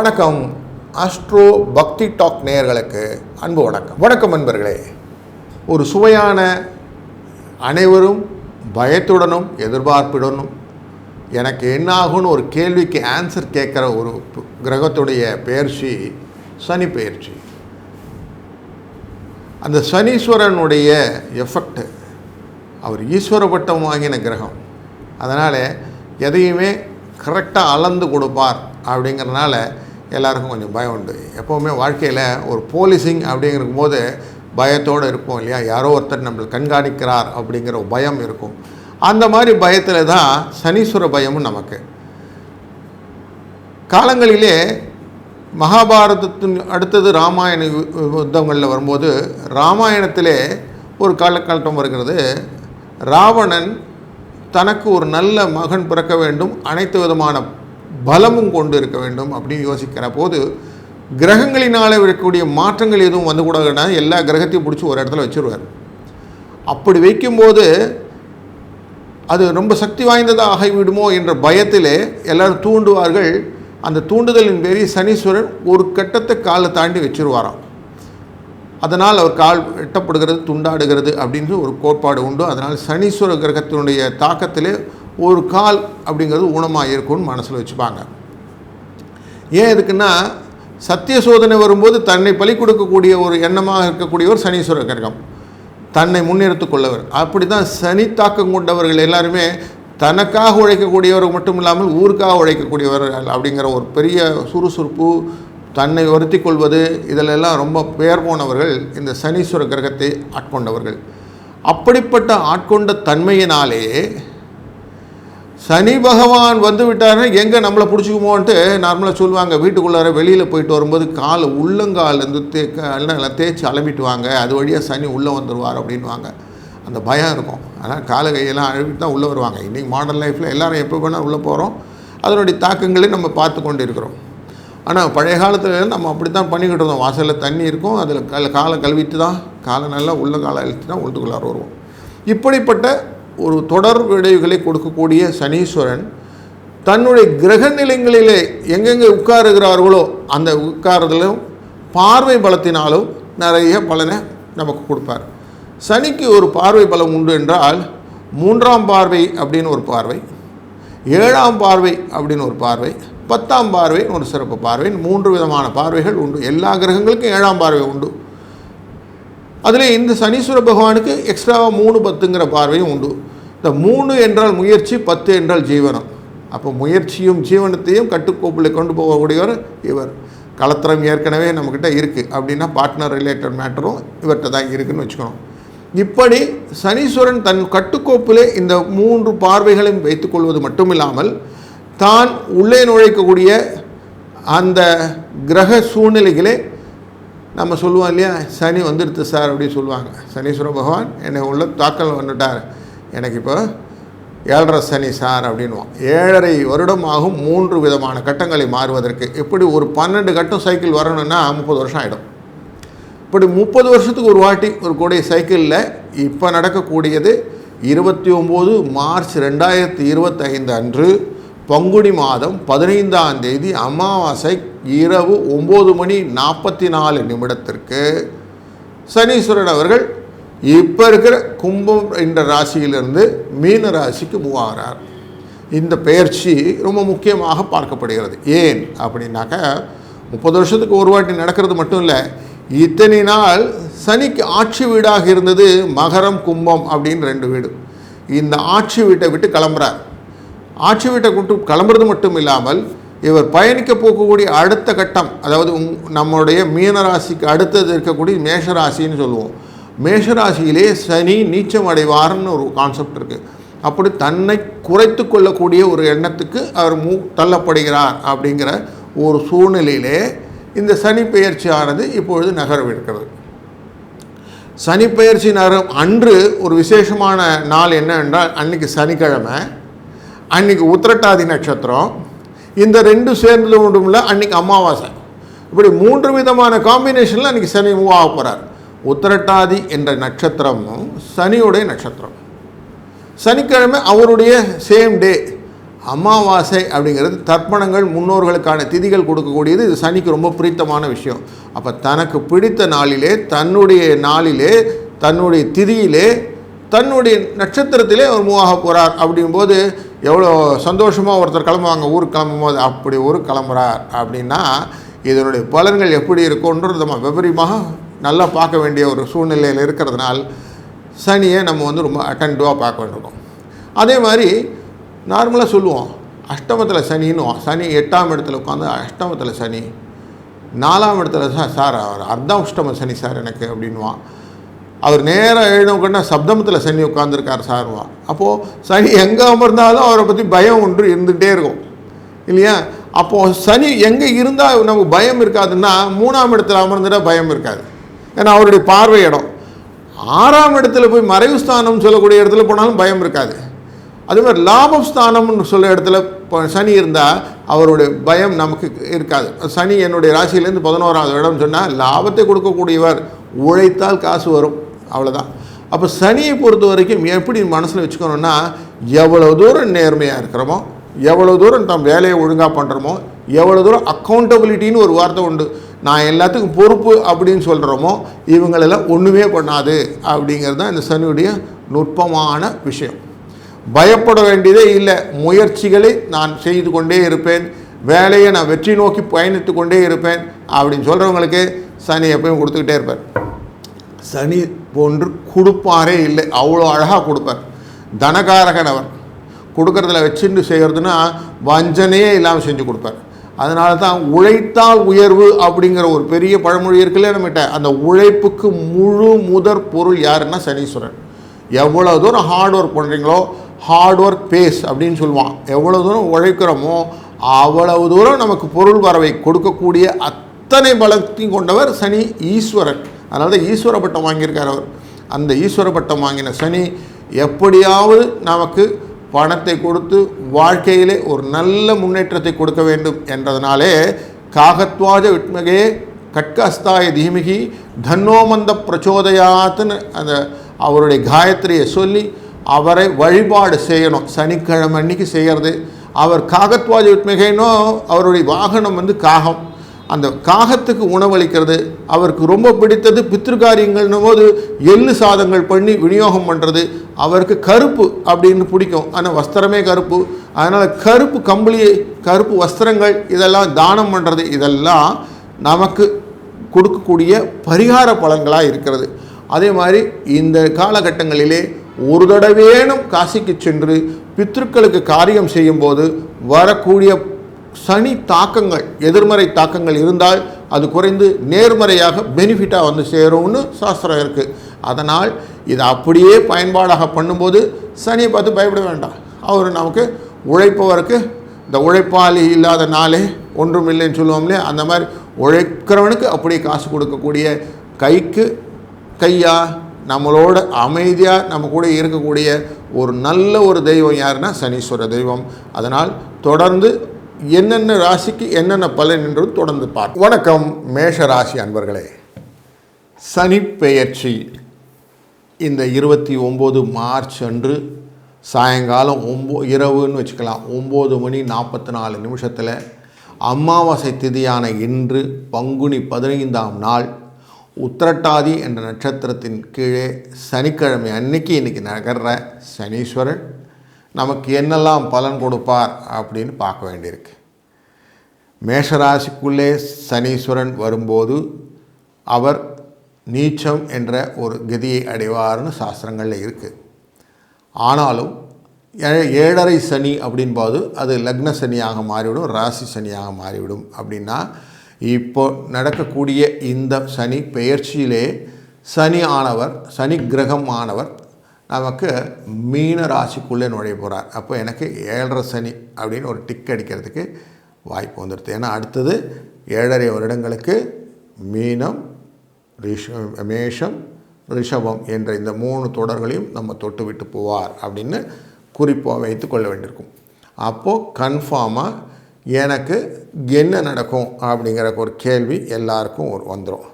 வணக்கம். அஸ்ட்ரோ பக்தி டாக் நேயர்களுக்கு அன்பு வணக்கம். வணக்கம் நண்பர்களே. ஒரு சுவையான அனைவரும் பயத்துடனும் எதிர்பார்ப்புடனும் எனக்கு என்ன ஆகும்னு ஒரு கேள்விக்கு ஆன்சர் கேட்குற ஒரு கிரகத்துடைய பெயர்ச்சி சனி பயிற்சி அந்த சனீஸ்வரனுடைய எஃபெக்ட் அவர் ஈஸ்வர பட்டம் வாங்கின கிரகம். அதனால் எதையுமே கரெக்டாக அளந்து கொடுப்பார் அப்படிங்கிறனால எல்லாருக்கும் கொஞ்சம் பயம் உண்டு. எப்போவுமே வாழ்க்கையில் ஒரு போலீசிங் அப்படிங்கும் போது பயத்தோடு இருப்போம் இல்லையா? யாரோ ஒருத்தர் நம்மளை கண்காணிக்கிறார் அப்படிங்கிற ஒரு பயம் இருக்கும். அந்த மாதிரி பயத்தில் தான் சனீஸ்வர பயமும் நமக்கு. காலங்களிலே மகாபாரதத்தின் அடுத்தது ராமாயண யு- யுத்தங்களில் வரும்போது ராமாயணத்திலே ஒரு காலகட்டம் வருகிறது. ராவணன் தனக்கு ஒரு நல்ல மகன் பிறக்க வேண்டும். அனைத்து விதமான பலமும் கொண்டு இருக்க வேண்டும் அப்படின்னு யோசிக்கிற போது கிரகங்களினால் இருக்கக்கூடிய மாற்றங்கள் எதுவும் வந்து கூடாதுன்னா எல்லா கிரகத்தையும் பிடிச்சி ஒரு இடத்துல வச்சுருவார். அப்படி வைக்கும்போது அது ரொம்ப சக்தி வாய்ந்ததாக ஆகிவிடுமோ என்ற பயத்திலே எல்லாரும் தூண்டுவார்கள். அந்த தூண்டுதலின் பேரில் சனீஸ்வரன் ஒரு கட்டத்தை காலை தாண்டி வச்சிருவாராம். அதனால் அவர் கால் வெட்டப்படுகிறது துண்டாடுகிறது அப்படின்னு ஒரு கோட்பாடு உண்டு. அதனால் சனீஸ்வர கிரகத்தினுடைய தாக்கத்திலே ஒரு கால் அப்படிங்கிறது ஊனமாக இருக்கும்னு மனசில் வச்சுப்பாங்க. ஏன் எதுக்குன்னா சத்திய சோதனை வரும்போது தன்னை பலி கொடுக்கக்கூடிய ஒரு எண்ணமாக இருக்கக்கூடியவர் சனீஸ்வர கிரகம். தன்னை முன்னிறுத்து கொள்ளவர். அப்படி தான் சனி தாக்கம் கொண்டவர்கள் எல்லாருமே தனக்காக உழைக்கக்கூடியவர் மட்டும் இல்லாமல் ஊருக்காக உழைக்கக்கூடியவர்கள் அப்படிங்கிற ஒரு பெரிய சுறுசுறுப்பு தன்னை வருத்தி கொள்வது இதிலெல்லாம் ரொம்ப பெயர் போனவர்கள் இந்த சனீஸ்வர கிரகத்தை ஆட்கொண்டவர்கள். அப்படிப்பட்ட ஆட்கொண்ட தன்மையினாலே சனி பகவான் வந்து விட்டாருன்னா எங்கே நம்மளை பிடிச்சிக்குமோன்ட்டு நார்மலாக சொல்லுவாங்க. வீட்டுக்குள்ளார வெளியில் போயிட்டு வரும்போது கால் உள்ளங்காலேருந்து தே எல்லாம் தேய்ச்சி அலம்பிட்டு வாங்க. அது வழியாக சனி உள்ளே வந்துடுவார் அப்படின்வாங்க அந்த பயம் இருக்கும். ஆனால் காலை கையெல்லாம் அழுவிட்டு தான் உள்ளே வருவாங்க. இன்றைக்கி மாடர்ன் லைஃப்பில் எல்லோரும் எப்போ வேணால் உள்ளே போகிறோம் அதனுடைய தாக்கங்களை நம்ம பார்த்து கொண்டு இருக்கிறோம் ஆனால் பழைய காலத்தில் நம்ம அப்படி தான் பண்ணிக்கிட்டு இருந்தோம். வாசலில் தண்ணி இருக்கும். அதில் கல் காலை கழுவிட்டு தான் காலை நல்லா உள்ள காலை அழுத்தி தான் உள்ளுக்குள்ளார வருவோம். இப்படிப்பட்ட ஒரு தொடர் விளைவுகளை கொடுக்கக்கூடிய சனீஸ்வரன் தன்னுடைய கிரக நிலைங்களிலே எங்கெங்கே உட்காருகிறார்களோ அந்த உட்காரதிலும் பார்வை பலத்தினாலும் நிறைய பலனை நமக்கு கொடுப்பார். சனிக்கு ஒரு பார்வை பலம் உண்டு என்றால் மூன்றாம் பார்வை அப்படின்னு ஒரு பார்வை ஏழாம் பார்வை அப்படின்னு ஒரு பார்வை பத்தாம் பார்வை ஒரு சிறப்பு பார்வை மூன்று விதமான பார்வைகள் உண்டு. எல்லா கிரகங்களுக்கும் ஏழாம் பார்வை உண்டு. அதில் இந்த சனீஸ்வர பகவானுக்கு எக்ஸ்ட்ராவாக மூணு பத்துங்கிற பார்வையும் உண்டு. இந்த மூணு என்றால் முயற்சி பத்து என்றால் ஜீவனம். அப்போ முயற்சியும் ஜீவனத்தையும் கட்டுக்கோப்பில் கொண்டு போகக்கூடியவர் இவர். கலத்திரம் ஏற்கனவே நம்மக்கிட்ட இருக்குது அப்படின்னா பார்ட்னர் ரிலேட்டட் மேட்டரும் இவர்கிட்ட தான் இருக்குதுன்னு வச்சுக்கணும். இப்படி சனீஸ்வரன் தன் கட்டுக்கோப்பிலே இந்த மூன்று பார்வைகளையும் வைத்துக்கொள்வது மட்டுமில்லாமல் தான் உள்ளே நுழைக்கக்கூடிய அந்த கிரக சூழ்நிலைகளே நம்ம சொல்லுவோம் இல்லையா சனி வந்துடுது சார் அப்படின்னு சொல்லுவாங்க. சனீஸ்வர பகவான் என்னை உள்ள தாக்கல் வந்துட்டார். எனக்கு இப்போ ஏழரை சனி சார் அப்படின்வான் ஏழரை வருடம் ஆகும் மூன்று விதமான கட்டங்களை மாறுவதற்கு. எப்படி ஒரு பன்னெண்டு கட்டம் சைக்கிள் வரணும்னா முப்பது வருஷம் ஆகிடும் இப்படி முப்பது வருஷத்துக்கு ஒரு வாட்டி ஒரு கூடிய சைக்கிளில் இப்போ நடக்கக்கூடியது இருபத்தி ஒம்பது மார்ச் ரெண்டாயிரத்தி இருபத்தைந்து அன்று பங்குனி மாதம் பதினைந்தாம் தேதி அமாவாசை இரவு ஒம்பது மணி நாற்பத்தி நாலு நிமிடத்திற்கு சனீஸ்வரன் அவர்கள் இப்போ இருக்கிற கும்பம் என்ற ராசியிலிருந்து மீன ராசிக்கு மூவ் ஆகிறார் இந்த பெயர்ச்சி ரொம்ப முக்கியமாக பார்க்கப்படுகிறது. ஏன் அப்படின்னாக்க முப்பது வருஷத்துக்கு ஒரு வாட்டி நடக்கிறது மட்டும் இல்லை இத்தனை நாள் சனிக்கு ஆட்சி வீடாக இருந்தது மகரம் கும்பம் அப்படின்னு ரெண்டு வீடு. இந்த ஆட்சி வீட்டை விட்டு கிளம்புறார். ஆட்சி வீட்டை விட்டு கிளம்புறது மட்டும் இல்லாமல் இவர் பயணிக்க போகக்கூடிய அடுத்த கட்டம் அதாவது உங் நம்முடைய மீனராசிக்கு அடுத்தது இருக்கக்கூடிய மேஷராசின்னு சொல்லுவோம். மேஷராசியிலே சனி நீச்சம் அடைவார்னு ஒரு கான்செப்ட் இருக்குது அப்படி தன்னை குறைத்து கொள்ளக்கூடிய ஒரு எண்ணத்துக்கு அவர் மூ தள்ளப்படுகிறார் அப்படிங்கிற ஒரு சூழ்நிலையிலே இந்த சனி பெயர்ச்சியானது இப்பொழுது நகரவிருக்கிறது. சனி பெயர்ச்சி நகரம் அன்று ஒரு விசேஷமான நாள் என்னவென்றால் அன்னைக்கு சனிக்கிழமை அன்னைக்கு உத்திரட்டாதி நட்சத்திரம். இந்த ரெண்டு சேர்ந்தது மட்டும் இல்லை அன்னைக்கு அமாவாசை. இப்படி மூன்று விதமான காம்பினேஷனில் அன்றைக்கி சனி மூவ் ஆக போகிறார் உத்திரட்டாதி என்ற நட்சத்திரமும் சனியுடைய நட்சத்திரம். சனிக்கிழமை அவருடைய சேம் டே அமாவாசை அப்படிங்கிறது தர்ப்பணங்கள் முன்னோர்களுக்கான திதிகள் கொடுக்கக்கூடியது. இது சனிக்கு ரொம்ப பிடித்தமான விஷயம். அப்போ தனக்கு பிடித்த நாளிலே தன்னுடைய நாளிலே தன்னுடைய திதியிலே தன்னுடைய நட்சத்திரத்திலே அவர் மூவாக போகிறார் அப்படிங்கும்போது எவ்வளோ சந்தோஷமாக ஒருத்தர் கிளம்புவாங்க ஊருக்கு கிளம்பும் போது அப்படி ஊருக்கு கிளம்புறார் அப்படின்னா இதனுடைய பலன்கள் எப்படி இருக்கும்ன்றது நம்ம விபரீமாக நல்லா பார்க்க வேண்டிய ஒரு சூழ்நிலையில் இருக்கிறதுனால் சனியை நம்ம வந்து ரொம்ப அட்டன்டிவாக பார்க்க வேண்டியிருக்கோம். அதே மாதிரி நார்மலாக சொல்லுவோம் அஷ்டமத்தில் சனின்னுவோம் சனி எட்டாம் இடத்துல உட்காந்து அஷ்டமத்தில் சனி நாலாம் இடத்துல சார் சார் அவர் அர்த்தம் அஷ்டம சனி சார் எனக்கு அப்படின்வான் அவர் நேராக எழுதவுக்கன்னா சப்தமத்தில் சனி உட்காந்துருக்கார் சார்வான் அப்போது சனி எங்கே அமர்ந்தாலும் அவரை பற்றி பயம் ஒன்று இருந்துகிட்டே இருக்கும். இல்லையா? அப்போது சனி எங்கே இருந்தால் நமக்கு பயம் இருக்காதுன்னா மூணாம் இடத்துல அமர்ந்துட்டால் பயம் இருக்காது. ஏன்னா அவருடைய பார்வை இடம். ஆறாம் இடத்துல போய் மறைவு ஸ்தானம் சொல்லக்கூடிய இடத்துல போனாலும் பயம் இருக்காது. அதே மாதிரி லாபஸ்தானம்னு சொல்ல இடத்துல இப்போ சனி இருந்தால் அவருடைய பயம் நமக்கு இருக்காது. சனி என்னுடைய ராசியிலேருந்து பதினோராவது இடம் சொன்னால் லாபத்தை கொடுக்கக்கூடியவர் உழைத்தால் காசு வரும். அவ்வளோதான் அப்போ சனியை பொறுத்த வரைக்கும் எப்படி மனசில் வச்சுக்கணும்னா எவ்வளோ தூரம் நேர்மையாக இருக்கிறோமோ எவ்வளோ தூரம் தம் வேலையை ஒழுங்காக பண்ணுறோமோ எவ்வளோ தூரம் அக்கௌண்டபிலிட்டின்னு ஒரு வார்த்தை உண்டு. நான் எல்லாத்துக்கும் பொறுப்பு அப்படின்னு சொல்கிறோமோ இவங்களெல்லாம் ஒன்றுமே பண்ணாது அப்படிங்கிறது தான் இந்த சனியுடைய நுட்பமான விஷயம். பயப்பட வேண்டியதே இல்லை. முயற்சிகளை நான் செய்து கொண்டே இருப்பேன். வேலையை நான் வெற்றி நோக்கி பயணித்து கொண்டே இருப்பேன் அப்படின்னு சொல்கிறவங்களுக்கு சனி எப்பயும் கொடுத்துக்கிட்டே இருப்பார். சனி போன்று கொடுப்பாரே இல்லை. அவ்வளோ அழகாக கொடுப்பார். தனகாரகன் அவர் கொடுக்கறதுல வச்சுட்டு செய்கிறதுனா வஞ்சனையே இல்லாமல் செஞ்சு கொடுப்பார். அதனால தான் உழைத்தால் உயர்வு அப்படிங்கிற ஒரு பெரிய பழமொழி இருக்குல்ல நம்மகிட்ட. அந்த உழைப்புக்கு முழு முதற் பொருள் யாருன்னா சனீஸ்வரன். எவ்வளோ தூரம் ஹார்ட் ஒர்க் பண்ணுறீங்களோ ஹார்ட் ஒர்க் பேஸ் அப்படின்னு சொல்லுவான். எவ்வளோ தூரம் உழைக்கிறோமோ அவ்வளவு தூரம் நமக்கு பொருள் வரவை கொடுக்கக்கூடிய அத்தனை பலத்தையும் கொண்டவர் சனி ஈஸ்வரன். அதனால தான் ஈஸ்வர பட்டம் வாங்கியிருக்கார் அவர். அந்த ஈஸ்வர பட்டம் வாங்கின சனி எப்படியாவது நமக்கு பணத்தை கொடுத்து வாழ்க்கையிலே ஒரு நல்ல முன்னேற்றத்தை கொடுக்க வேண்டும் என்றதனாலே காகத்வாஜ விட்மகே கட்கஸ்தாய தீமிகி தன்னோமந்த பிரச்சோதயாத்துன்னு அந்த அவருடைய காயத்ரியை சொல்லி அவரை வழிபாடு செய்யணும். சனிக்கிழமை அன்னைக்கு செய்கிறது அவர் காகத்வாஜ விட்மகைனோ அவருடைய வாகனம் வந்து காகம். அந்த காகத்துக்கு உணவளிக்கிறது. அவருக்கு ரொம்ப பிடித்தது பித்திருக்காரியங்கள்னும் போது எள்ளு சாதங்கள் பண்ணி விநியோகம் பண்ணுறது அவருக்கு கருப்பு அப்படின்னு பிடிக்கும். ஆனால் வஸ்திரமே கருப்பு. அதனால் கருப்பு கம்பளி கருப்பு வஸ்திரங்கள் இதெல்லாம் தானம் பண்ணுறது இதெல்லாம் நமக்கு கொடுக்கக்கூடிய பரிகார பலன்களாக இருக்கிறது. அதே மாதிரி இந்த காலகட்டங்களிலே ஒரு தடவேனும் காசிக்கு சென்று பித்ருக்களுக்கு காரியம் செய்யும்போது வரக்கூடிய சனி தாக்கங்கள் எதிர்மறை தாக்கங்கள் இருந்தால் அது குறைந்து நேர்மறையாக பெனிஃபிட்டாக வந்து சேரும்னு சாஸ்திரம் இருக்குது அதனால் இதை அப்படியே பயன்பாடாக பண்ணும்போது சனியை பார்த்து பயப்பட வேண்டாம். அவர் நமக்கு உழைப்பவருக்கு இந்த உழைப்பாளி இல்லாத நாளே ஒன்றும் இல்லைன்னு சொல்லுவோம்லே அந்த மாதிரி உழைக்கிறவனுக்கு அப்படியே காசு கொடுக்கக்கூடிய கைக்கு கையா நம்மளோட அமைதியாக நம்ம கூட இருக்கக்கூடிய ஒரு நல்ல ஒரு தெய்வம் யாருன்னா சனீஸ்வர தெய்வம். அதனால் தொடர்ந்து என்னென்ன ராசிக்கு என்னென்ன பலன் என்றும் தொடர்ந்து பார்ப்போம். வணக்கம் மேஷ ராசி அன்பர்களே. சனி பெயர்ச்சி. இந்த இருபத்தி ஒம்பது மார்ச் அன்று சாயங்காலம் ஒம்போ இரவுன்னு வச்சுக்கலாம் ஒம்பது மணி நாற்பத்தி நாலு நிமிஷத்தில் அமாவாசை திதியான இன்று பங்குனி பதினைந்தாம் நாள் உத்திரட்டாதி என்ற நட்சத்திரத்தின் கீழே சனிக்கிழமை அன்னைக்கு இன்னைக்கு நகர்ற சனீஸ்வரன் நமக்கு என்னெல்லாம் பலன் கொடுப்பார் அப்படின்னு பார்க்க வேண்டியிருக்கு. மேஷராசிக்குள்ளே சனீஸ்வரன் வரும்போது அவர் நீச்சம் என்ற ஒரு கதியை அடைவார்னு சாஸ்திரங்களில் இருக்குது ஆனாலும் ஏ- ஏழரை சனி அப்படின்போது அது லக்ன சனியாக மாறிவிடும் ராசி சனியாக மாறிவிடும் அப்படின்னா இப்போ நடக்கக்கூடிய இந்த சனி பெயர்ச்சியிலே சனி ஆனவர் சனி கிரகம் ஆனவர் நமக்கு மீன ராசிக்குள்ளே நுழைய போகிறார் அப்போ எனக்கு ஏழரை சனி அப்படின்னு ஒரு டிக் அடிக்கிறதுக்கு வாய்ப்பு வந்துடுது ஏன்னா அடுத்தது ஏழரை வருடங்களுக்கு மீனம் ரிஷ மேஷம் ரிஷபம் என்ற இந்த மூணு தொடர்களையும் நம்ம தொட்டு விட்டு போவார் அப்படின்னு குறிப்பாக வைத்து கொள்ள வேண்டியிருக்கும். அப்போது கன்ஃபார்மாக எனக்கு என்ன நடக்கும் அப்படிங்கிற ஒரு கேள்வி எல்லாருக்கும் ஒரு வந்துடும்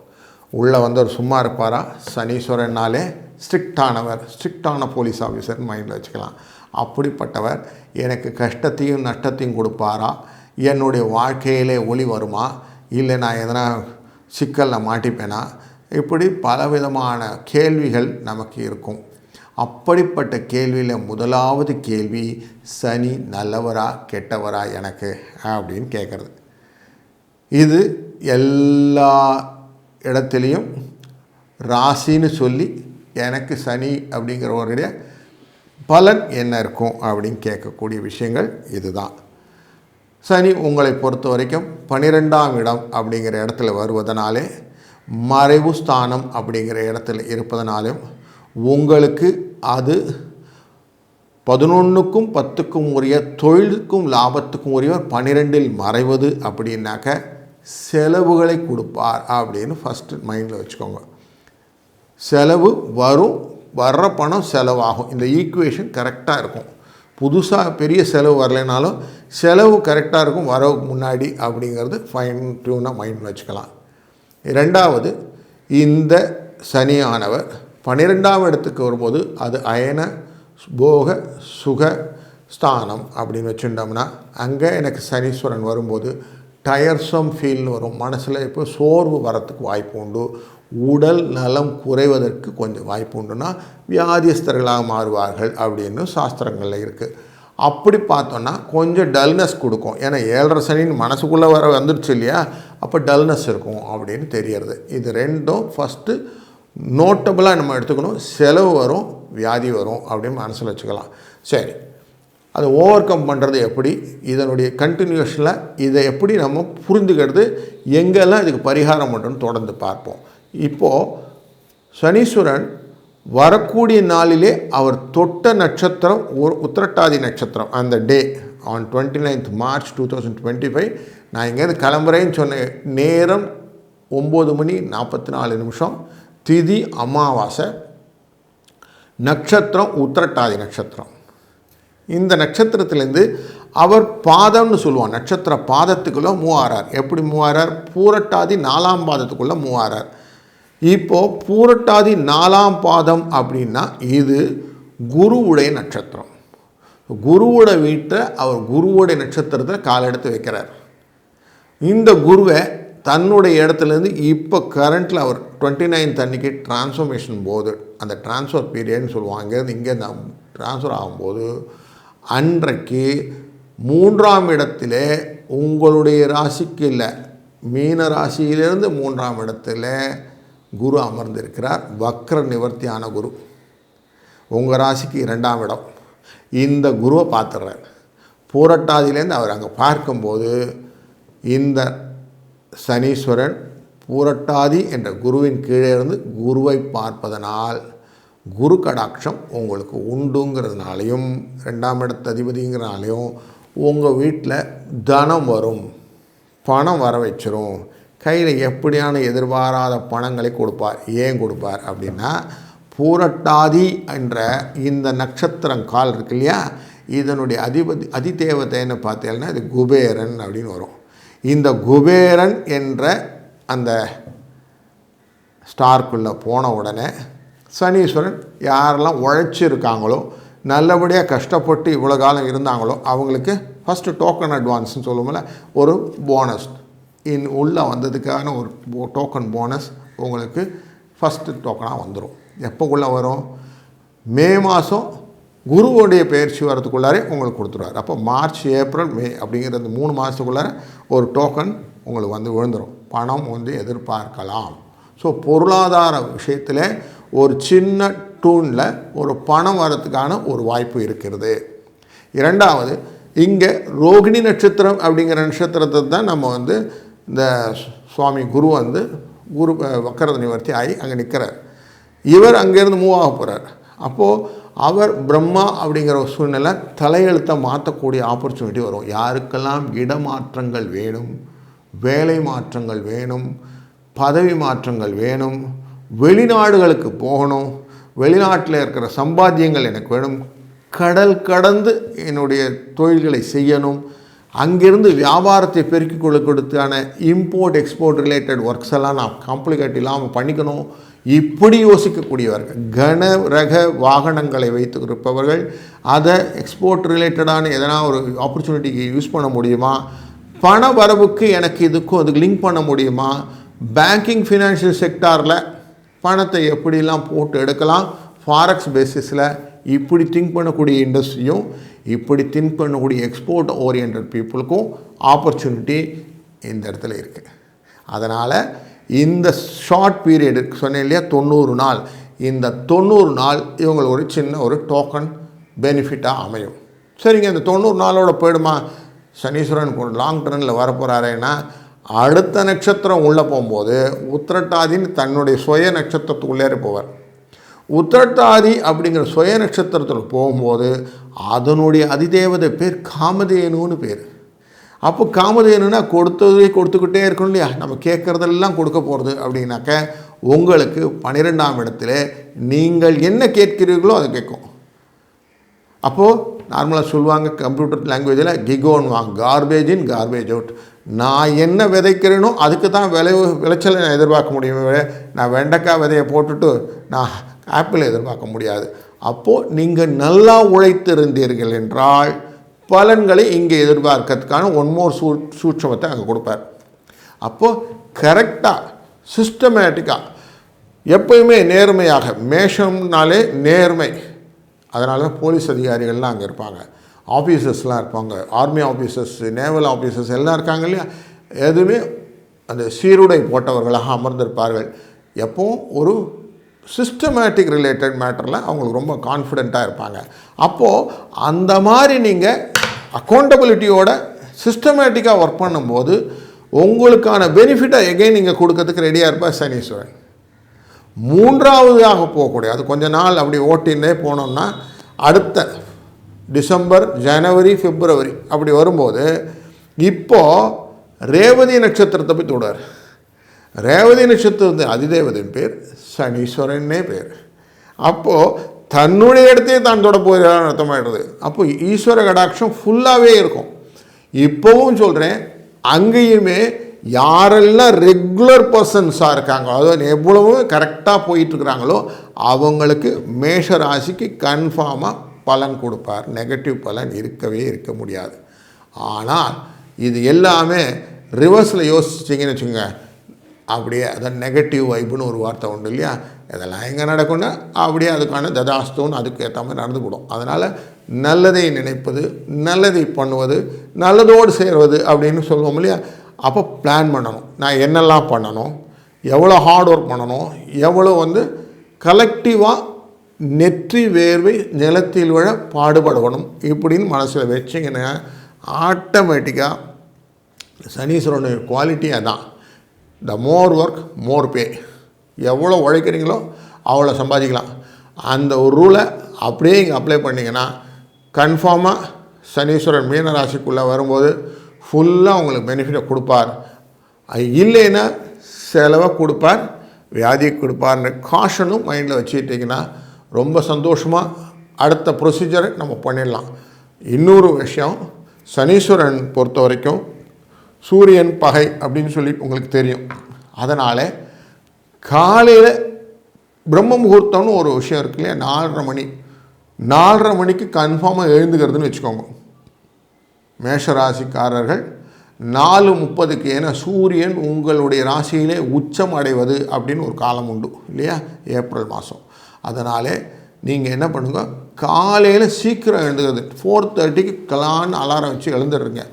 உள்ளே வந்தவர் சும்மா இருப்பாரா? சனீஸ்வரனாலே ஸ்ட்ரிக்டானவர் ஸ்ட்ரிக்டான போலீஸ் ஆஃபீஸர் மைண்டில் வச்சுக்கலாம். அப்படிப்பட்டவர் எனக்கு கஷ்டத்தையும் நஷ்டத்தையும் கொடுப்பாரா? என்னுடைய வாழ்க்கையிலே ஒளி வருமா? இல்லை நான் எதனா சிக்கலில் மாட்டிப்பேனா? இப்படி பலவிதமான கேள்விகள் நமக்கு இருக்கும். அப்படிப்பட்ட கேள்வியில் முதலாவது கேள்வி சனி நல்லவரா கெட்டவரா எனக்கு? அப்படின்னு கேட்குறது இது எல்லா இடத்துலையும் ராசின்னு சொல்லி எனக்கு சனி அப்படிங்கிறவருடைய பலன் என்ன இருக்கும் அப்படின்னு கேட்கக்கூடிய விஷயங்கள் இதுதான். சனி உங்களை பொறுத்த வரைக்கும் பன்னிரெண்டாம் இடம் அப்படிங்கிற இடத்துல வருவதனாலே மறைவு ஸ்தானம் அப்படிங்கிற இடத்துல இருப்பதனாலும் உங்களுக்கு அது பதினொன்றுக்கும் பத்துக்கும் உரிய தொழிலுக்கும் லாபத்துக்கும் உரியவர் பன்னிரெண்டில் மறைவது அப்படின்னாக்க செலவுகளை கொடுப்பார் அப்படின்னு ஃபஸ்ட்டு மைண்டில் வச்சுக்கோங்க. செலவு வரும் வர்ற பணம் செலவாகும். இந்த ஈக்குவேஷன் கரெக்டாக இருக்கும். புதுசாக பெரிய செலவு வரலைனாலும் செலவு கரெக்டாக இருக்கும் வரவுக்கு முன்னாடி அப்படிங்கிறது ஃபைன் டியூனாக மைண்ட் வச்சுக்கலாம். ரெண்டாவது இந்த சனியானவர் பன்னிரெண்டாம் இடத்துக்கு வரும்போது அது அயன போக சுக ஸ்தானம் அப்படின்னு வச்சுட்டோம்னா அங்கே எனக்கு சனீஸ்வரன் வரும்போது டயர்ஸம் ஃபீல்னு வரும். மனசில் இப்போ சோர்வு வரத்துக்கு வாய்ப்பு உண்டு. உடல் நலம் குறைவதற்கு கொஞ்சம் வாய்ப்பு உண்டுன்னா வியாதியஸ்தர்களாக மாறுவார்கள் அப்படின்னு சாஸ்திரங்களில் இருக்குது அப்படி பார்த்தோன்னா கொஞ்சம் டல்னஸ் கொடுக்கும். ஏன்னா ஏழரை சனின்னு மனசுக்குள்ளே வர வந்துடுச்சு இல்லையா? அப்போ டல்னஸ் இருக்கும் அப்படின்னு தெரியறது. இது ரெண்டும் ஃபஸ்ட்டு நோட்டபுளாக நம்ம எடுத்துக்கணும். செலவு வரும் வியாதி வரும் அப்படின்னு மனசில் வச்சுக்கலாம். சரி. அதை ஓவர் கம் பண்ணுறது எப்படி? இதனுடைய கண்டினியூஷனில் இதை எப்படி நம்ம புரிஞ்சுக்கிறது? எங்கெல்லாம் இதுக்கு பரிகாரம் பண்ணுறோன்னு தொடர்ந்து பார்ப்போம். இப்போது சனீஸ்வரன் வரக்கூடிய நாளிலே அவர் தொட்ட நட்சத்திரம் ஒரு உத்திரட்டாதி நட்சத்திரம் அந்த day on twenty ninth March two thousand twenty five நான் எங்கேருந்து கிளம்புறேன்னு சொன்னேன் நேரம் ஒம்பது மணி நாற்பத்தி நாலு நிமிஷம். திதி அமாவாசை நட்சத்திரம் உத்திரட்டாதி நட்சத்திரம். இந்த நட்சத்திரத்திலேருந்து அவர் பாதம்னு சொல்லுவான். நட்சத்திர பாதத்துக்குள்ளே மூவாரார் எப்படி மூவாரார் பூரட்டாதி நாலாம் பாதத்துக்குள்ளே மூவாரார் இப்போது பூரட்டாதி நாலாம் பாதம் அப்படின்னா இது குருவுடைய நட்சத்திரம். குருவோட வீட்டை அவர் குருவோடைய நட்சத்திரத்தில் கால் எடுத்து வைக்கிறார். இந்த குருவை தன்னுடைய இடத்துலேருந்து இப்போ கரண்ட்டில் அவர் டுவெண்ட்டி நைன் அன்னைக்கு டிரான்ஸ்ஃபர்மேஷன் போது அந்த டிரான்ஸ்ஃபர் பீரியட்னு சொல்லுவாங்க. இங்கே இங்கே ட்ரான்ஸ்ஃபர் ஆகும்போது அன்றைக்கு மூன்றாம் இடத்துல உங்களுடைய ராசிக்கு இல்லை. மீன ராசியிலிருந்து மூன்றாம் இடத்துல குரு அமர்ந்திருக்கிறார் வக்ர நிவர்த்தியான குரு. உங்கள் ராசிக்கு இரண்டாம் இடம். இந்த குருவை பார்த்துடுறார் பூரட்டாதியிலேருந்து அவர் அங்கே பார்க்கும்போது இந்த சனீஸ்வரன் பூரட்டாதி என்ற குருவின் கீழே இருந்து குருவை பார்ப்பதனால் குரு கடாட்சம் உங்களுக்கு உண்டுங்கிறதுனாலையும் ரெண்டாம் இடத்து அதிபதிங்கிறனாலையும் உங்கள் வீட்டில் தனம் வரும் பணம் வர வச்சிரும். கையில் எப்படியான எதிர்பாராத பணங்களை கொடுப்பார்? ஏன் கொடுப்பார் அப்படின்னா பூரட்டாதி என்ற இந்த நட்சத்திரம் கால் இருக்கு இல்லையா? இதனுடைய அதிபதி அதிதேவதைன்னு பார்த்தீங்கன்னா இது குபேரன் அப்படின்னு வரும். இந்த குபேரன் என்ற அந்த ஸ்டார்க்குள்ளே போன உடனே சனீஸ்வரன் யாரெல்லாம் உழைச்சிருக்காங்களோ நல்லபடியாக கஷ்டப்பட்டு இவ்வளோ காலம் இருந்தாங்களோ அவங்களுக்கு ஃபஸ்ட்டு டோக்கன் அட்வான்ஸ்னு சொல்லுவோம்ல ஒரு போனஸ் இன் உள்ளே வந்ததுக்கான ஒரு டோக்கன் போனஸ் உங்களுக்கு ஃபஸ்ட்டு டோக்கனாக வந்துடும் எப்போக்குள்ளே வரும்? மே மாதம் குருவுடைய பயிற்சி வரதுக்குள்ளாரே உங்களுக்கு கொடுத்துருவார். அப்போ மார்ச் ஏப்ரல் மே அப்படிங்கிற அந்த மூணு மாதத்துக்குள்ளார ஒரு டோக்கன் உங்களுக்கு வந்து விழுந்துடும் பணம் வந்து எதிர்பார்க்கலாம். ஸோ பொருளாதார விஷயத்தில் ஒரு சின்ன டூனில் ஒரு பணம் வரத்துக்கான ஒரு வாய்ப்பு இருக்கிறது. இரண்டாவது இங்கே ரோகிணி நட்சத்திரம் அப்படிங்கிற நட்சத்திரத்தை தான் நம்ம வந்து இந்த சுவாமி குரு வந்து குரு வக்கரத நிவர்த்தி ஆகி அங்கே நிற்கிறார் இவர் அங்கேருந்து மூவ் ஆக போகிறார் அப்போது அவர் பிரம்மா அப்படிங்கிற ஒரு சூழ்நிலை தலையெழுத்தை மாற்றக்கூடிய ஆப்பர்ச்சுனிட்டி வரும். யாருக்கெல்லாம் இடமாற்றங்கள் வேணும் வேலை மாற்றங்கள் வேணும் பதவி மாற்றங்கள் வேணும் வெளிநாடுகளுக்கு போகணும் வெளிநாட்டில் இருக்கிற சம்பாத்தியங்கள் எனக்கு வேணும் கடல் கடந்து என்னுடைய தொழில்களை செய்யணும் அங்கிருந்து வியாபாரத்தை பெருக்கிக் கொள்ள கொடுத்தான இம்போர்ட் எக்ஸ்போர்ட் ரிலேட்டட் ஒர்க்ஸ் எல்லாம் நான் காம்ப்ளிகேட் இல்லாமல் பண்ணிக்கணும். இப்படி யோசிக்கக்கூடியவர்கள் கன ரக வாகனங்களை வைத்து இருப்பவர்கள் அதை எக்ஸ்போர்ட் ரிலேட்டடான எதனா ஒரு ஆப்பர்ச்சுனிட்டிக்கு யூஸ் பண்ண முடியுமா? பண வரவுக்கு எனக்கு இதுக்கும் அதுக்கு லிங்க் பண்ண முடியுமா? பேங்கிங் ஃபினான்ஷியல் செக்டாரில் பணத்தை எப்படிலாம் போட்டு எடுக்கலாம்? ஃபாரெக்ஸ் பேசிஸில் இப்படி திங்க் பண்ணக்கூடிய இண்டஸ்ட்ரியும் இப்படி திங்க் பண்ணக்கூடிய எக்ஸ்போர்ட் ஓரியன்ட் பீப்புளுக்கும் ஆப்பர்ச்சுனிட்டி இந்த இடத்துல இருக்குது அதனால் இந்த ஷார்ட் பீரியடு சொன்னேன் இல்லையா தொண்ணூறு நாள். இந்த தொண்ணூறு நாள் இவங்களுக்கு ஒரு சின்ன ஒரு டோக்கன் பெனிஃபிட்டாக அமையும். சரிங்க இந்த தொண்ணூறு நாளோட போயிடுமா? சனீஸ்வரன் லாங் டர்னில் வரப்போகிறாரேன்னா அடுத்த நட்சத்திரம் உள்ளே போகும்போது உத்திரட்டாதின்னு தன்னுடைய சுய நட்சத்திரத்துக்குள்ளே போவார். உத்திரட்டாதி அப்படிங்கிற சுய நட்சத்திரத்தில் போகும்போது அதனுடைய அதிதேவதை பேர் காமதேனுன்னு பேர். அப்போ காமதேனுன்னா கொடுத்ததே கொடுத்துக்கிட்டே இருக்கணும் இல்லையா? நம்ம கேட்குறதெல்லாம் கொடுக்க போகிறது அப்படின்னாக்க உங்களுக்கு பன்னிரெண்டாம் இடத்துல நீங்கள் என்ன கேட்கிறீர்களோ அதை கேட்கும். அப்போது நார்மலாக சொல்லுவாங்க கம்ப்யூட்டர் லாங்குவேஜில் கிகோன் வாங்க கார்பேஜ் இன் கார்பேஜ் அவுட் நான் என்ன விதைக்கிறேனோ அதுக்கு தான் விளைவு விளைச்சலை நான் எதிர்பார்க்க முடியும். நான் வெண்டைக்காய் விதையை போட்டுட்டு நான் ஆப்பிள் எதிர்பார்க்க முடியாது. அப்போது நீங்கள் நல்லா உழைத்திருந்தீர்கள் என்றால் பலன்களை இங்கே எதிர்பார்க்கறதுக்கான ஒன் மோர் சூ சூட்சமத்தை அங்கே கொடுப்பார். அப்போது கரெக்டாக சிஸ்டமேட்டிக்காக எப்பயுமே நேர்மையாக மேஷம்னாலே நேர்மை. அதனால தான் போலீஸ் அதிகாரிகள்லாம் அங்கே இருப்பாங்க. ஆஃபீஸர்ஸ்லாம் இருப்பாங்க. ஆர்மி ஆஃபீஸர்ஸ் நேவல் ஆஃபீஸர்ஸ் எல்லாம் இருக்காங்க இல்லையா? எதுவுமே அந்த சீருடை போட்டவர்களாக அமர்ந்திருப்பார்கள். எப்போவும் ஒரு சிஸ்டமேட்டிக் ரிலேட்டட் மேட்டரில் அவங்களுக்கு ரொம்ப கான்ஃபிடெண்ட்டாக இருப்பாங்க. அப்போது அந்த மாதிரி நீங்கள் அக்கௌண்டபிலிட்டியோட சிஸ்டமேட்டிக்காக ஒர்க் பண்ணும்போது உங்களுக்கான பெனிஃபிட்டை எகைன் நீங்கள் கொடுக்கறதுக்கு ரெடியாக இருப்பார் சனீஸ்வரன். மூன்றாவதாக போகக்கூடிய அது கொஞ்ச நாள் அப்படி ஓட்டின்னே போனோம்னா அடுத்த டிசம்பர் ஜனவரி பிப்ரவரி அப்படி வரும்போது இப்போது ரேவதி நட்சத்திரத்தை போய் தொடர் ரேவதி நட்சத்திரத்து அதிதேவதின் பேர் சனீஸ்வரன்னே பேர். அப்போது தன்னுடைய இடத்தையே தான் தொட போகிறான்னு அர்த்தமாயிடுது. அப்போ ஈஸ்வர கடாட்சம் ஃபுல்லாகவே இருக்கும். இப்போவும் சொல்கிறேன் அங்கேயுமே யாரெல்லாம் ரெகுலர் பர்சன்ஸாக இருக்காங்களோ அதாவது எவ்வளவு கரெக்டாக போயிட்டுருக்குறாங்களோ அவங்களுக்கு மேஷ ராசிக்கு கன்ஃபார்மாக பலன் கொடுப்பார். நெகட்டிவ் பலன் இருக்கவே இருக்க முடியாது. ஆனால் இது எல்லாமே ரிவர்ஸில் யோசிச்சிங்கன்னு வச்சுக்கோங்க. அப்படியே அதான் நெகட்டிவ் வைப்புன்னு ஒரு வார்த்தை உண்டு இல்லையா? இதெல்லாம் எங்கே நடக்கும்னா அப்படியே அதுக்கான ததாஸ்தோன்னு அதுக்கு ஏற்ற மாதிரி நடந்துவிடும் அதனால் நல்லதை நினைப்பது நல்லதை பண்ணுவது நல்லதோடு சேர்வது அப்படின்னு சொல்லுவோம் இல்லையா? அப்போ பிளான் பண்ணணும். நான் என்னெல்லாம் பண்ணணும்? எவ்வளோ ஹார்ட் ஒர்க் பண்ணணும்? எவ்வளோ வந்து கலெக்டிவாக நெற்றி வேர்வை நிலத்தில் விழ பாடுபடணும் இப்படின்னு மனசில் வச்சிங்கன்னா ஆட்டோமேட்டிக்காக சனீஸ்வரனுடைய குவாலிட்டி அதான். த மோர் ஒர்க் மோர் பே எவ்வளோ உழைக்கிறீங்களோ அவ்வளோ சம்பாதிக்கலாம். அந்த ஒரு ரூலை அப்படியே இங்கே அப்ளை பண்ணிங்கன்னா கன்ஃபார்மாக சனீஸ்வரன் மீன ராசிக்குள்ளே வரும்போது ஃபுல்லாக உங்களுக்கு பெனிஃபிட்டை கொடுப்பார். அது இல்லைன்னா செலவை கொடுப்பார் வியாதியை கொடுப்பார்னு காஷனும் மைண்டில் வச்சுக்கிட்டிங்கன்னா ரொம்ப சந்தோஷமாக அடுத்த ப்ரொசீஜரை நம்ம பண்ணிடலாம். இன்னொரு விஷயம் சனீஸ்வரன் பொறுத்த வரைக்கும் சூரியன் பகை அப்படின்னு சொல்லி உங்களுக்கு தெரியும். அதனால் காலையில் பிரம்ம முகூர்த்தம்னு ஒரு விஷயம் இருக்கு இல்லையா? நாலரை மணி. நாலரை மணிக்கு கன்ஃபார்மாக எழுந்துக்கிறதுன்னு வச்சுக்கோங்க. மேஷராசிக்காரர்கள் நாலு முப்பதுக்கு ஏன்னா சூரியன் உங்களுடைய ராசியிலே உச்சம் அடைவது அப்படின்னு ஒரு காலம் உண்டு இல்லையா? ஏப்ரல் மாதம் அதனாலே நீங்கள் என்ன பண்ணுங்க காலையில் சீக்கிரம் எழுந்துக்கிறது. ஃபோர் தேர்ட்டிக்கு கலான்னு அலாரம் வச்சு எழுந்துடுறீங்க.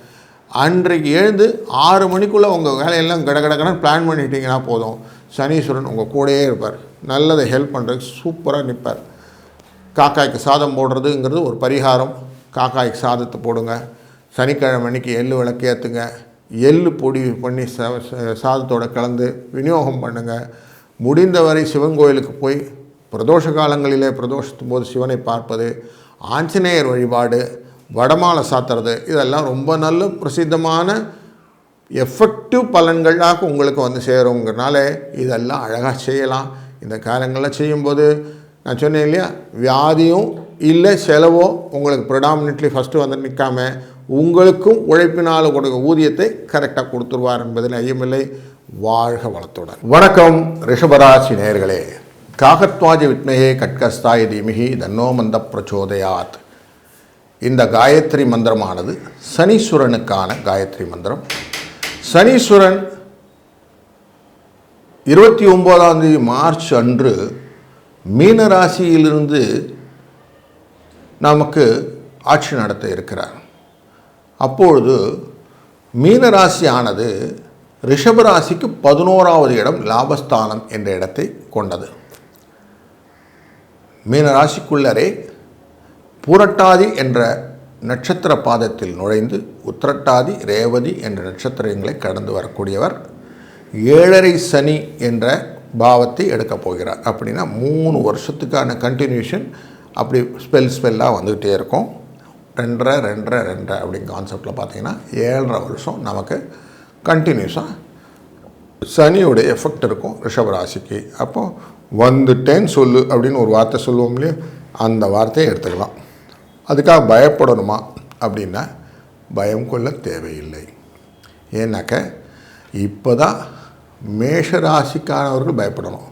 அன்றைக்கு எழுந்து ஆறு மணிக்குள்ளே உங்கள் வேலையெல்லாம் கட கட பிளான் பண்ணிட்டீங்கன்னா போதும். சனீஸ்வரன் உங்கள் கூடயே இருப்பார். நல்லதை ஹெல்ப் பண்ணுறதுக்கு சூப்பராக நிற்பார் காக்காய்க்கு சாதம் போடுறதுங்கிறது ஒரு பரிகாரம். காக்காய்க்கு சாதத்தை போடுங்க. சனிக்கிழமை அன்னைக்கு எள்ளு விளக்கு ஏற்றுங்க எள்ளு பொடி பண்ணி ச சாதத்தோட கலந்து விநியோகம் பண்ணுங்கள் முடிந்தவரை சிவன் கோயிலுக்கு போய் பிரதோஷ காலங்களிலே பிரதோஷத்தும் போது சிவனை பார்ப்பது ஆஞ்சநேயர் வழிபாடு வடமாலை சாத்துறது இதெல்லாம் ரொம்ப நல்ல பிரசித்தமான எஃபெக்டிவ் பலன்களாக உங்களுக்கு வந்து சேருங்கிறனால இதெல்லாம் அழகாக செய்யலாம். இந்த காலங்களில் செய்யும்போது நான் சொன்னேன் இல்லையா வியாதியும் இல்லை செலவோ உங்களுக்கு ப்ரிடாமினெட்லி ஃபஸ்ட்டு வந்து நிற்காம உங்களுக்கும் உழைப்பினால் கொடுக்க ஊதியத்தை கரெக்டாக கொடுத்துருவார் என்பதில் ஐயமில்லை. வாழ்க வளத்துடன். வணக்கம் ரிஷபராசி நேயர்களே காகத்வாஜ வித்மகே கட்கஸ்தாய தீமிகி தன்னோ மந்த பிரச்சோதயாத். இந்த காயத்ரி மந்திரமானது சனீஸ்வரனுக்கான காயத்ரி மந்திரம். சனீஸ்வரன் இருபத்தி ஒம்போதாம் தேதி மார்ச் அன்று மீன ராசியிலிருந்து நமக்கு ஆட்சி நடத்த இருக்கிறார். அப்பொழுது மீன ராசி ரிஷபராசிக்கு பதினோராவது இடம் லாபஸ்தானம் என்ற இடத்தை கொண்டது. மீன ராசிக்குள்ளரே பூரட்டாதி என்ற நட்சத்திர பாதத்தில் நுழைந்து உத்திரட்டாதி ரேவதி என்ற நட்சத்திரங்களை கடந்து வரக்கூடியவர் ஏழரை சனி என்ற பாவத்தை எடுக்கப் போகிறார். அப்படின்னா மூணு வருஷத்துக்கான கண்டினியூஷன் அப்படி ஸ்பெல் ஸ்பெல்லாக வந்துக்கிட்டே இருக்கும். ரெண்டரை ரெண்டரை ரெண்டரை அப்படிங்கிற கான்செப்டில் பார்த்தீங்கன்னா ஏழரை வருஷம் நமக்கு கண்டினியூஸாக சனியுடைய எஃபெக்ட் இருக்கும் ரிஷபராசிக்கு அப்போது வந்துட்டேன்னு சொல்லு அப்படின்னு ஒரு வார்த்தை சொல்லுவோம் இல்லையா? அந்த வார்த்தையை எடுத்துக்கலாம். அதுக்காக பயப்படணுமா? அப்படின்னா பயம் கொள்ள தேவையில்லை. ஏன்னாக்க இப்போ தான் மேஷராசிக்கானவர்கள் பயப்படணும்.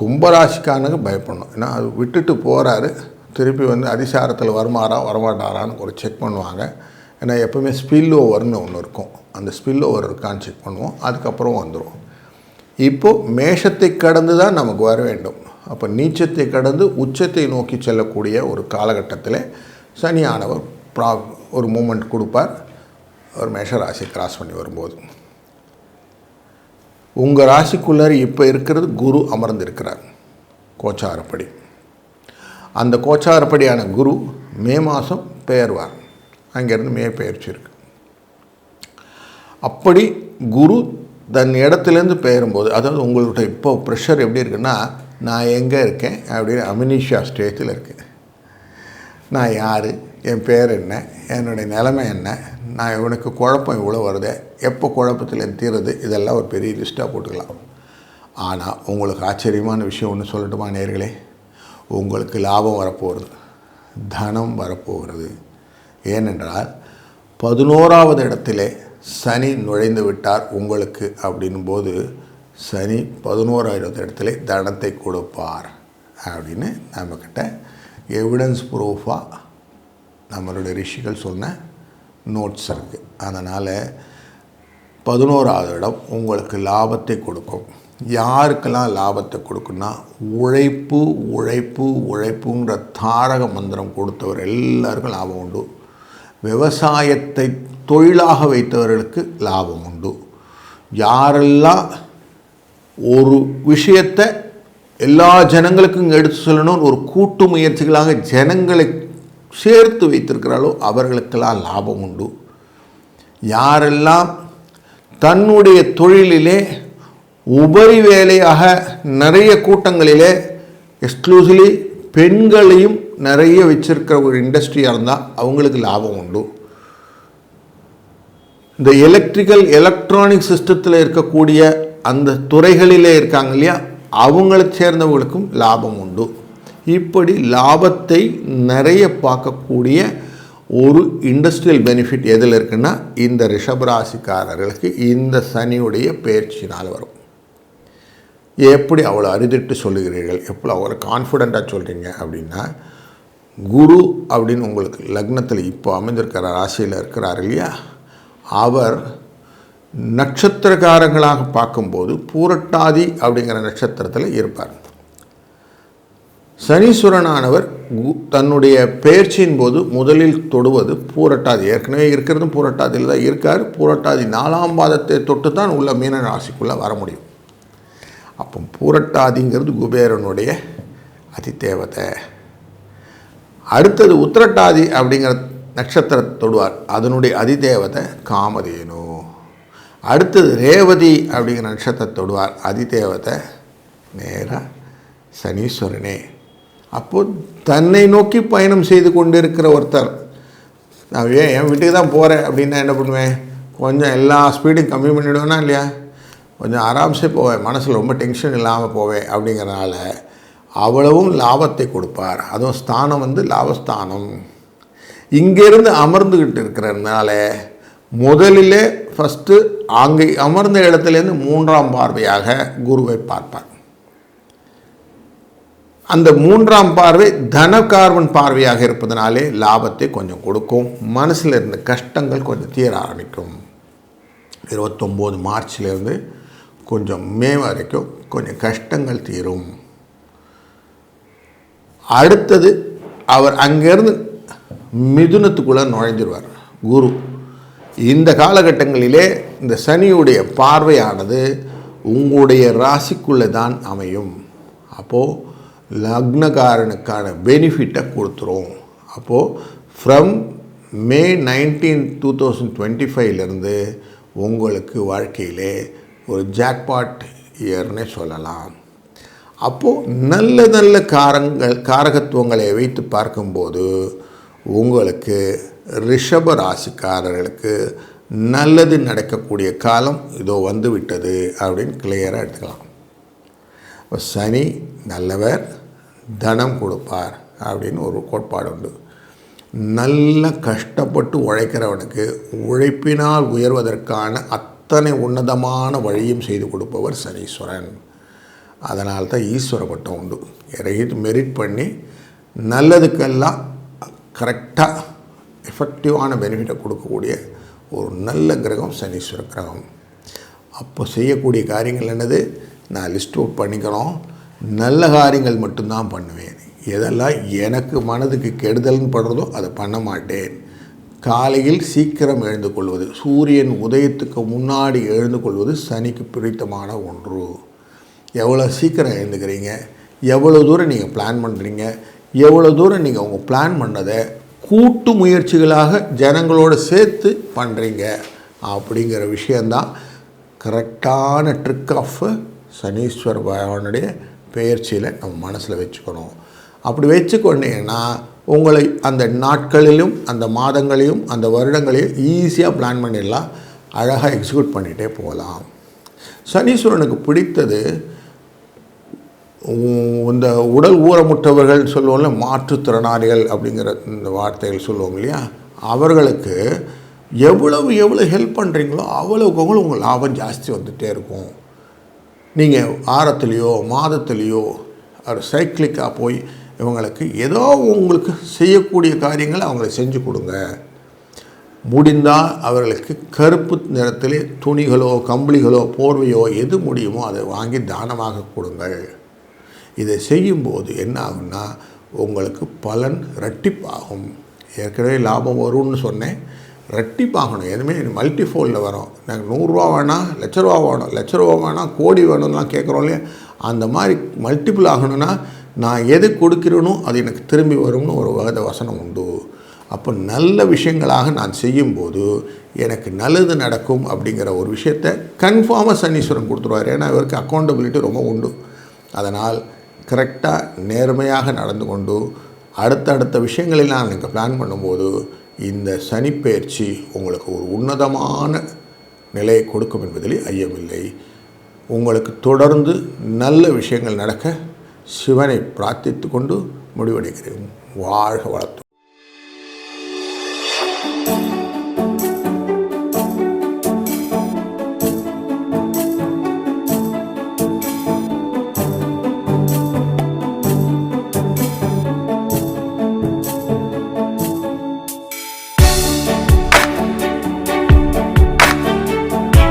கும்பராசிக்காரனுக்கு பயப்படணும். ஏன்னா அது விட்டுட்டு போகிறாரு திருப்பி வந்து அதிசாரத்தில் வருமாறா வரமாட்டாரான்னு ஒரு செக் பண்ணுவாங்க. ஏன்னா எப்பவுமே ஸ்பில் ஓவர்னு ஒன்று இருக்கும். அந்த ஸ்பில் ஓவர் இருக்கான்னு செக் பண்ணுவோம். அதுக்கப்புறம் வந்துடும் இப்போது மேஷத்தை கடந்து தான் நமக்கு வர வேண்டும். அப்போ நீச்சத்தை கடந்து உச்சத்தை நோக்கி செல்லக்கூடிய ஒரு காலகட்டத்தில் சனியானவர் ப்ரா ஒரு மூமெண்ட் கொடுப்பார். ஒரு மேஷ ராசி கிராஸ் பண்ணி வரும்போது. உங்கள் ராசிக்குள்ளார் இப்போ இருக்கிறது குரு அமர்ந்திருக்கிறார். கோச்சாரப்படி. அந்த கோச்சாரப்படியான குரு மே மாதம் பெயர்வார். அங்கேருந்து மே பெயர்ச்சி இருக்கு. அப்படி குரு தன் இடத்துலேருந்து பெயரும்போது அதாவது உங்கள்கிட்ட இப்போ ப்ரெஷர் எப்படி இருக்குன்னா நான் எங்கே இருக்கேன் அப்படின்னு அமினிஷா ஸ்டேஜில் இருக்கேன் நான் யார்? என் பேர் என்ன? என்னுடைய நிலைமை என்ன? நான் இவனுக்கு குழப்பம் இவ்வளோ வருது? எப்போ குழப்பத்தில் தீருது? இதெல்லாம் ஒரு பெரிய லிஸ்ட்டாக போட்டுக்கலாம். ஆனால் உங்களுக்கு ஆச்சரியமான விஷயம் ஒன்று சொல்லட்டுமா நேர்களே உங்களுக்கு லாபம் வரப்போகிறது தனம் வரப்போகிறது. ஏனென்றால் பதினோராவது இடத்திலே சனி நுழைந்து விட்டார் உங்களுக்கு அப்படின்னும் போது சனி பதினோராயிரத்து இடத்துல தனத்தை கொடுப்பார் அப்படின்னு நம்மக்கிட்ட எவிடன்ஸ் ப்ரூஃபாக நம்மளுடைய ரிஷிகள் சொன்ன நோட்ஸ் இருக்குது அதனால் பதினோராவது இடம் உங்களுக்கு லாபத்தை கொடுக்கும். யாருக்கெல்லாம் லாபத்தை கொடுக்குன்னா உழைப்பு உழைப்பு உழைப்புங்கிற தாரக மந்திரம் கொடுத்தவர் எல்லாருக்கும் லாபம் உண்டு. விவசாயத்தை தொழிலாக வைத்தவர்களுக்கு லாபம் உண்டு. யாரெல்லாம் ஒரு விஷயத்தை எல்லா ஜனங்களுக்கும் எடுத்து சொல்லணும்னு ஒரு கூட்டு முயற்சிகளாக ஜனங்களை சேர்த்து வைத்திருக்கிறாளோ அவர்களுக்கெல்லாம் லாபம் உண்டு. யாரெல்லாம் தன்னுடைய தொழிலிலே உபரி வேலையாக நிறைய கூட்டங்களிலே எக்ஸ்க்ளூசிவ்லி பெண்களையும் நிறைய வச்சிருக்கிற ஒரு இண்டஸ்ட்ரியாக இருந்தால் அவங்களுக்கு லாபம் உண்டு. இந்த எலக்ட்ரிக்கல் எலக்ட்ரானிக் சிஸ்டத்தில் இருக்கக்கூடிய அந்த துறைகளிலே இருக்காங்க இல்லையா? அவங்களை சேர்ந்தவங்களுக்கும் லாபம் உண்டு. இப்படி லாபத்தை நிறைய பார்க்கக்கூடிய ஒரு இண்டஸ்ட்ரியல் பெனிஃபிட் எதில் இருக்குன்னா இந்த ரிஷபராசிக்காரர்களுக்கு இந்த சனியுடைய பயிற்சினால் வரும். எப்படி அவ்வளோ அரிதிட்டு சொல்லுகிறீர்கள்? எப்படி அவ்வளோ கான்ஃபிடெண்ட்டாக சொல்கிறீங்க அப்படின்னா குரு அப்படின்னு உங்களுக்கு லக்னத்தில் இப்போ அமைஞ்சிருக்கிற ராசியில் இருக்கிறார் இல்லையா? அவர் நட்சத்திரக்காரங்களாக பார்க்கும்போது பூரட்டாதி அப்படிங்கிற நட்சத்திரத்தில் இருப்பார். சனீஸ்வரனானவர் கு- தன்னுடைய பெயர்ச்சியின் போது முதலில் தொடுவது பூரட்டாதி. ஏற்கனவே இருக்கிறதும் பூரட்டாதியில் தான் இருக்கார். பூரட்டாதி நாலாம் பாதத்தை தொட்டு தான் உள்ள மீன ராசிக்குள்ளே வர முடியும். அப்போ பூரட்டாதிங்கிறது குபேரனுடைய அதி தேவதை அடுத்தது உத்திரட்டாதி அப்படிங்கிற நட்சத்திரத்தை தொடுவார் அதனுடைய அதிதேவதை காமதேனு. அடுத்தது ரேவதி அப்படிங்கிற நட்சத்திரத்தை தொடுவார். அதிதேவதை நேராக சனீஸ்வரனே. அப்போது தன்னை நோக்கி பயணம் செய்து கொண்டிருக்கிற ஒருத்தர் நான் ஏன் என் வீட்டுக்கு தான் போகிறேன் அப்படின்னா என்ன பண்ணுவேன்? கொஞ்சம் எல்லா ஸ்பீடும் கம்மி பண்ணிவிடுவேனா இல்லையா? கொஞ்சம் ஆராம்சே போவேன். மனசில் ரொம்ப டென்ஷன் இல்லாமல் போவேன் அப்படிங்கிறனால அவ்வளவும் லாபத்தை கொடுப்பார். அதுவும் ஸ்தானம் வந்து லாபஸ்தானம். இங்கேருந்து அமர்ந்துக்கிட்டு இருக்கிறதுனால முதலிலே ஃபஸ்ட்டு அங்கே அமர்ந்த இடத்துலேருந்து மூன்றாம் பார்வையாக குருவை பார்ப்பார். அந்த மூன்றாம் பார்வை தனகார்வன் பார்வையாக இருப்பதனாலே லாபத்தை கொஞ்சம் கொடுக்கும். மனசில் இருந்த கஷ்டங்கள் கொஞ்சம் தீர ஆரம்பிக்கும். இருபத்தொம்போது மார்ச்லேருந்து கொஞ்சம் மே வரைக்கும் கொஞ்சம் கஷ்டங்கள் தீரும். அடுத்தது அவர் அங்கேருந்து மிதுனத்துக்குள்ளே நுழைஞ்சிருவார் குரு. இந்த காலகட்டங்களிலே இந்த சனியுடைய பார்வையானது உங்களுடைய ராசிக்குள்ளே தான் அமையும். அப்போது லக்னகாரனுக்கான பெனிஃபிட்டை கொடுத்துரும். அப்போது from May nineteen two thousand twenty ஃபைவ்லேருந்து உங்களுக்கு வாழ்க்கையிலே ஒரு ஜாக்பாட் இயர்னே சொல்லலாம். அப்போது நல்ல நல்ல காரங்கள் காரகத்துவங்களை வைத்து பார்க்கும்போது உங்களுக்கு ரிஷப ராசிக்காரர்களுக்கு நல்லது நடக்கக்கூடிய காலம் இதோ வந்து விட்டது அப்படின்னு கிளியராக எடுத்துக்கலாம். சனி நல்லவர் தனம் கொடுப்பார் அப்படின்னு ஒரு கோட்பாடு உண்டு. நல்ல கஷ்டப்பட்டு உழைக்கிறவனுக்கு உழைப்பினால் உயர்வதற்கான அத்தனை உன்னதமான வழியும் செய்து கொடுப்பவர் சனீஸ்வரன். அதனால் தான் ஈஸ்வர பட்டம் உண்டு. இறகி மெரிட் பண்ணி நல்லதுக்கெல்லாம் கரெக்டாக எஃபெக்டிவான பெனிஃபிட்டை கொடுக்கக்கூடிய ஒரு நல்ல கிரகம் சனீஸ்வர கிரகம். அப்போ செய்யக்கூடிய காரியங்கள் என்னது? நான் லிஸ்ட் அவுட் பண்ணிக்கணும். நல்ல காரியங்கள் மட்டும்தான் பண்ணுவேன். எதெல்லாம் எனக்கு மனதுக்கு கெடுதல்னு படுறதோ அதை பண்ண மாட்டேன். காலையில் சீக்கிரம் எழுந்து கொள்வது சூரியன் உதயத்துக்கு முன்னாடி எழுந்து கொள்வது சனிக்கு பிடித்தமான ஒன்று. எவ்வளோ சீக்கிரம் எழுந்துக்கிறீங்க? எவ்வளோ தூரம் நீங்கள் பிளான் பண்ணுறீங்க எவ்வளோ தூரம் நீங்கள் உங்கள் பிளான் பண்ணதை கூட்டு முயற்சிகளாக ஜனங்களோடு சேர்த்து பண்ணுறீங்க அப்படிங்கிற விஷயந்தான் கரெக்டான ட்ரிக் ஆஃப் சனீஸ்வர பகவானுடைய பெயர்ச்சியில் நம்ம மனசில் வச்சுக்கணும். அப்படி வச்சுக்கொண்டீங்கன்னா உங்களை அந்த நாட்களிலும் அந்த மாதங்களையும் அந்த வருடங்களையும் ஈஸியாக பிளான் பண்ணிடலாம். அழகாக எக்ஸிக்யூட் பண்ணிகிட்டே போகலாம். சனீஸ்வரனுக்கு பிடித்தது இந்த உடல் ஊரமுற்றவர்கள் சொல்லுவோம்ல மாற்றுத்திறனாளிகள் அப்படிங்கிற இந்த வார்த்தைகள் சொல்லுவோம் இல்லையா? அவர்களுக்கு எவ்வளவு எவ்வளோ ஹெல்ப் பண்ணுறீங்களோ அவ்வளவுக்கு அவ்வளோ உங்கள் லாபம் ஜாஸ்தி வந்துகிட்டே இருக்கும். நீங்கள் வாரத்துலேயோ மாதத்துலேயோ ஒரு சைக்கிளிக்காக போய் இவங்களுக்கு ஏதோ உங்களுக்கு செய்யக்கூடிய காரியங்களை அவங்களை செஞ்சு கொடுங்க. முடிந்தால் அவர்களுக்கு கருப்பு நிறத்திலே துணிகளோ கம்பளிகளோ போர்வையோ எது முடியுமோ அதை வாங்கி தானமாக கொடுங்கள். இதை செய்யும்போது என்ன ஆகும்னா உங்களுக்கு பலன் ரெட்டிப்பாகும் ஏற்கனவே லாபம் வரும்னு சொன்னேன். ரெட்டிப்பாகணும் எதுவுமே மல்டிஃபோல்டில் வரும். நாங்கள் நூறுரூவா வேணாம் லட்ச ரூபா வேணும். லட்ச ரூபா வேணாம் கோடி வேணும்லாம் கேட்குறோம் இல்லையா? அந்த மாதிரி மல்டிபிள் ஆகணும்னா நான் எது கொடுக்கிறேனோ அது எனக்கு திரும்பி வரும்னு ஒரு வகை வசனம் உண்டு. அப்போ நல்ல விஷயங்களாக நான் செய்யும்போது எனக்கு நல்லது நடக்கும் அப்படிங்கிற ஒரு விஷயத்தை கன்ஃபார்மாக சனீஸ்வரன் கொடுத்துருவார். ஏன்னா இவருக்கு அக்கௌண்டபிலிட்டி ரொம்ப உண்டு. அதனால் கரெக்டாக நேர்மையாக நடந்து கொண்டு அடுத்தடுத்த விஷயங்களெல்லாம் நீங்கள் பிளான் பண்ணும்போது இந்த சனிப்பெயர்ச்சி உங்களுக்கு ஒரு உன்னதமான நிலையை கொடுக்கும் என்பதில் ஐயமில்லை. உங்களுக்கு தொடர்ந்து நல்ல விஷயங்கள் நடக்க சிவனை பிரார்த்தித்து கொண்டு முடிவடைகிறேன். வாழ்க வளர்த்து